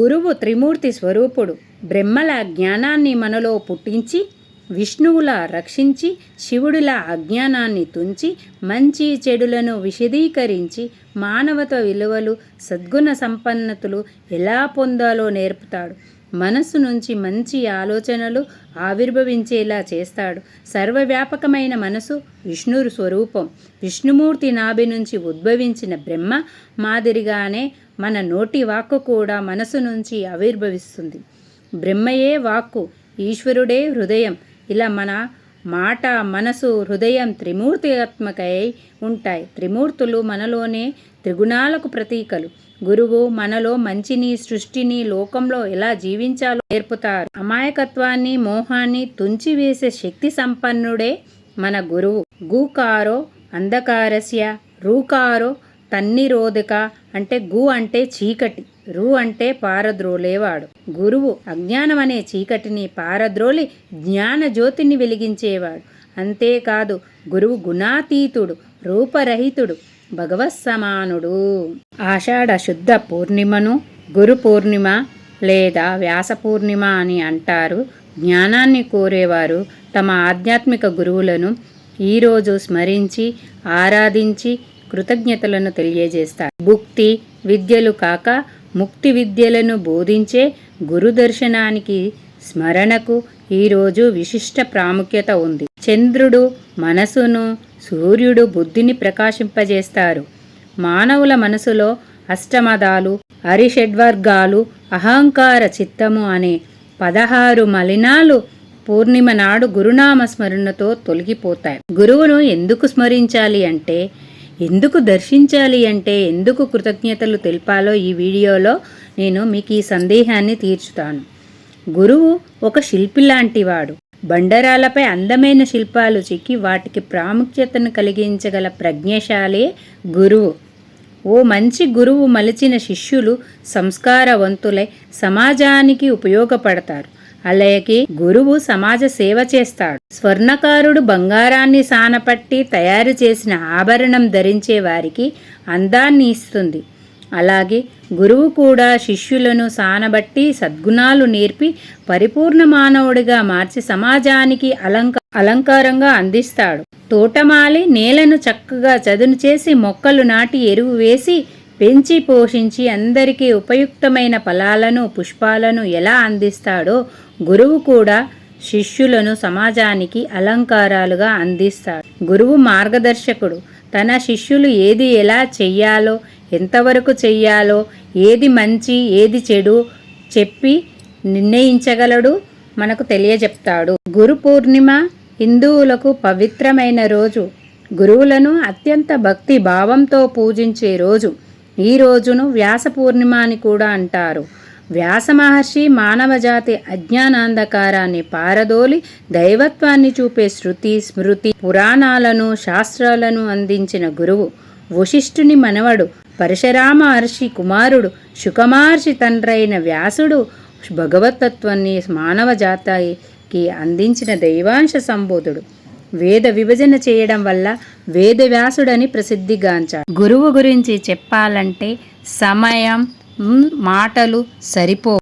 గురువు త్రిమూర్తి స్వరూపుడు బ్రహ్మల జ్ఞానాన్ని మనలో పుట్టించి విష్ణువులా రక్షించి శివుడిలా అజ్ఞానాన్ని తుంచి మంచి చెడులను విశదీకరించి మానవత విలువలు సద్గుణ సంపన్నతులు ఎలా పొందాలో నేర్పుతాడు. మనసు నుంచి మంచి ఆలోచనలు ఆవిర్భవించేలా చేస్తాడు. సర్వవ్యాపకమైన మనసు విష్ణు స్వరూపం. విష్ణుమూర్తి నాభి నుంచి ఉద్భవించిన బ్రహ్మ మాదిరిగానే మన నోటి వాక్కు కూడా మనసు నుంచి ఆవిర్భవిస్తుంది. బ్రహ్మయే వాక్కు ఈశ్వరుడే హృదయం. ఇలా మన మాట మనసు హృదయం త్రిమూర్తియాత్మకై ఉంటాయి. త్రిమూర్తులు మనలోనే త్రిగుణాలకు ప్రతీకలు. గురువు మనలో మంచిని సృష్టిని లోకంలో ఎలా జీవించాలో నేర్పుతారు. అమాయకత్వాన్ని మోహాన్ని తుంచివేసే శక్తి సంపన్నుడే మన గురువు. గూకారో అంధకారస్య రూకారో తన్నిరోధక అంటే గు అంటే చీకటి రు అంటే పారద్రోలేవాడు. గురువు అజ్ఞానం అనే చీకటిని పారద్రోలి జ్ఞాన జ్యోతిని వెలిగించేవాడు. అంతేకాదు గురువు గుణాతీతుడు రూపరహితుడు భగవత్ సమానుడు ఆషాఢ శుద్ధ పూర్ణిమను గురు పూర్ణిమ లేదా వ్యాస పూర్ణిమ అని అంటారు. జ్ఞానాన్ని కోరేవారు తమ ఆధ్యాత్మిక గురువులను ఈరోజు స్మరించి ఆరాధించి కృతజ్ఞతలను తెలియజేస్తారు. భుక్తి విద్యలు కాక ముక్తి విద్యలను బోధించే గురుదర్శనానికి స్మరణకు ఈరోజు విశిష్ట ప్రాముఖ్యత ఉంది. చంద్రుడు మనసును సూర్యుడు బుద్ధిని ప్రకాశింపజేస్తారు. మానవుల మనసులో అష్టమదాలు అరిషడ్వర్గాలు అహంకార చిత్తము అనే పదహారు మలినాలు పూర్ణిమ నాడు గురునామ స్మరణతో తొలగిపోతాయి. గురువును ఎందుకు స్మరించాలి అంటే ఎందుకు దర్శించాలి అంటే ఎందుకు కృతజ్ఞతలు తెలిపాలో ఈ వీడియోలో నేను మీకు ఈ సందేహాన్ని తీర్చుతాను. గురువు ఒక శిల్పి లాంటివాడు బండరాలపై అందమైన శిల్పాలు చిక్కి వాటికి ప్రాముఖ్యతను కలిగించగల ప్రజ్ఞశాలే గురువు. ఓ మంచి గురువు మలిచిన శిష్యులు సంస్కారవంతులై సమాజానికి ఉపయోగపడతారు. అలాగే గురువు సమాజ సేవ చేస్తాడు. స్వర్ణకారుడు బంగారాన్ని సానపట్టి తయారు చేసిన ఆభరణం ధరించే వారికి అందాన్ని ఇస్తుంది. అలాగే గురువు కూడా శిష్యులను సానబట్టి సద్గుణాలు నేర్పి పరిపూర్ణ మానవుడిగా మార్చి సమాజానికి అలంక అలంకారంగా అందిస్తాడు. తోటమాలి నేలను చక్కగా చదును చేసి మొక్కలు నాటి ఎరువు వేసి పెంచి పోషించి అందరికీ ఉపయుక్తమైన ఫలాలను పుష్పాలను ఎలా అందిస్తాడో గురువు కూడా శిష్యులను సమాజానికి అలంకారాలుగా అందిస్తాడు. గురువు మార్గదర్శకుడు. తన శిష్యులు ఏది ఎలా చెయ్యాలో ఎంతవరకు చెయ్యాలో ఏది మంచి ఏది చెడు చెప్పి నిర్ణయించగలడు మనకు తెలియజెప్తాడు. గురు పూర్ణిమ హిందువులకు పవిత్రమైన రోజు. గురువులను అత్యంత భక్తి భావంతో పూజించే రోజు. ఈ రోజును వ్యాస పూర్ణిమ అని కూడా అంటారు. వ్యాస మహర్షి మానవజాతి అజ్ఞానాంధకారాన్ని పారదోలి దైవత్వాన్ని చూపే శృతి స్మృతి పురాణాలను శాస్త్రాలను అందించిన గురువు. వశిష్ఠుని మనవడు పరశురామ మహర్షి కుమారుడు శుకమహర్షి తండ్రైన వ్యాసుడు భగవతత్వాన్ని మానవ జాతాయికి అందించిన దైవాంశ సంబోధుడు. వేద విభజన చేయడం వల్ల వేదవ్యాసుడని ప్రసిద్ధిగాంచాడు. గురువు గురించి చెప్పాలంటే సమయం మాటలు సరిపో